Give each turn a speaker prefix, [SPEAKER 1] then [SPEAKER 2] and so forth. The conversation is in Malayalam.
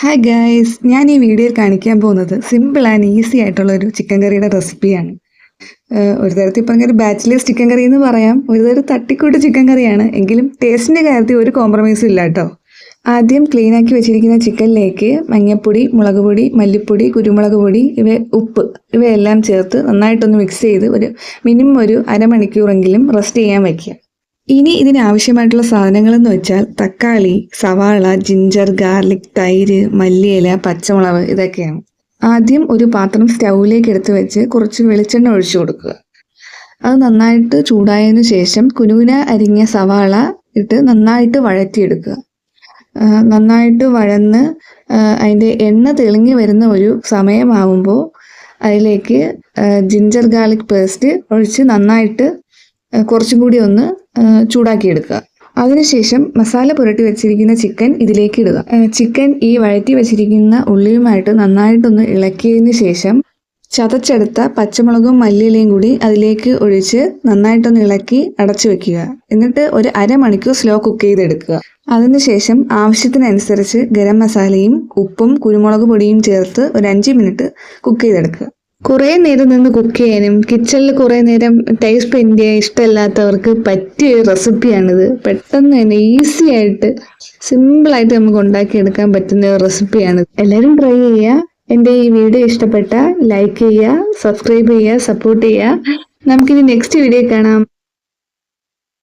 [SPEAKER 1] ഹായ് ഗൈസ് ഞാൻ ഈ വീഡിയോയിൽ കാണിക്കാൻ പോകുന്നത് സിമ്പിൾ ആൻഡ് ഈസി ആയിട്ടുള്ള ഒരു ചിക്കൻ കറിയുടെ റെസിപ്പിയാണ് ഒരു തരത്തിൽ ഇപ്പം ഒരു ബാച്ചിലേഴ്സ് ചിക്കൻ കറി എന്ന് പറയാം. ഒരു തരം തട്ടിക്കൂട്ട് ചിക്കൻ കറിയാണ് എങ്കിലും ടേസ്റ്റിന്റെ കാര്യത്തിൽ ഒരു കോംപ്രമൈസും ഇല്ല കേട്ടോ ആദ്യം ക്ലീനാക്കി വെച്ചിരിക്കുന്ന ചിക്കനിലേക്ക് മഞ്ഞൾപ്പൊടി മുളക് പൊടി മല്ലിപ്പൊടി കുരുമുളക് പൊടി ഇവ ഉപ്പ് ഇവയെല്ലാം ചേർത്ത് നന്നായിട്ടൊന്ന് മിക്സ് ചെയ്ത് ഒരു മിനിമം ഒരു അരമണിക്കൂറെങ്കിലും റെസ്റ്റ് ചെയ്യാൻ വയ്ക്കുക ഇനി ഇതിന് ആവശ്യമായിട്ടുള്ള സാധനങ്ങളെന്ന് വെച്ചാൽ തക്കാളി സവാള ജിഞ്ചർ ഗാർലിക് തൈര് മല്ലിയില പച്ചമുളക് ഇതൊക്കെയാണ്. ആദ്യം ഒരു പാത്രം സ്റ്റൗവിലേക്ക് എടുത്ത് വെച്ച് കുറച്ച് വെളിച്ചെണ്ണ ഒഴിച്ചു കൊടുക്കുക. അത് നന്നായിട്ട് ചൂടായതിനു ശേഷം കുനുകുന അരിഞ്ഞ സവാള ഇട്ട് നന്നായിട്ട് വഴറ്റിയെടുക്കുക. നന്നായിട്ട് വഴന്ന് അതിന്റെ എണ്ണ തെളിഞ്ഞു വരുന്ന ഒരു സമയമാവുമ്പോൾ അതിലേക്ക് ജിഞ്ചർ ഗാർലിക് പേസ്റ്റ് ഒഴിച്ച് നന്നായിട്ട് കുറച്ചും കൂടി ഒന്ന് ചൂടാക്കിയെടുക്കുക. അതിനുശേഷം മസാല പുരട്ടി വെച്ചിരിക്കുന്ന ചിക്കൻ ഇതിലേക്ക് ഇടുക. ചിക്കൻ ഈ വഴറ്റി വെച്ചിരിക്കുന്ന ഉള്ളിയുമായിട്ട് നന്നായിട്ടൊന്ന് ഇളക്കിയതിന് ശേഷം ചതച്ചെടുത്ത പച്ചമുളകും മല്ലിയിലയും കൂടി അതിലേക്ക് ഒഴിച്ച് നന്നായിട്ടൊന്ന് ഇളക്കി അടച്ചു വെക്കുക. എന്നിട്ട് ഒരു അരമണിക്കൂർ സ്ലോ കുക്ക് ചെയ്തെടുക്കുക. അതിനുശേഷം ആവശ്യത്തിനനുസരിച്ച് ഗരം മസാലയും ഉപ്പും കുരുമുളക് പൊടിയും ചേർത്ത് ഒരു അഞ്ച് മിനിറ്റ് കുക്ക് ചെയ്തെടുക്കുക. കുറേ നേരം നിന്ന് കുക്ക് ചെയ്യാനും കിച്ചണിൽ കുറേ നേരം ടൈം സ്പെൻഡ് ചെയ്യാൻ ഇഷ്ടമല്ലാത്തവർക്ക് പറ്റിയ ഒരു റെസിപ്പിയാണിത് പെട്ടെന്ന് തന്നെ ഈസി ആയിട്ട് സിമ്പിളായിട്ട് നമുക്ക് ഉണ്ടാക്കിയെടുക്കാൻ പറ്റുന്ന ഒരു റെസിപ്പിയാണ് എല്ലാവരും ട്രൈ ചെയ്യുക. എന്റെ ഈ വീഡിയോ ഇഷ്ടപ്പെട്ട ലൈക്ക് ചെയ്യുക സബ്സ്ക്രൈബ് ചെയ്യുക സപ്പോർട്ട് ചെയ്യുക. നമുക്കിനി നെക്സ്റ്റ് വീഡിയോ കാണാം.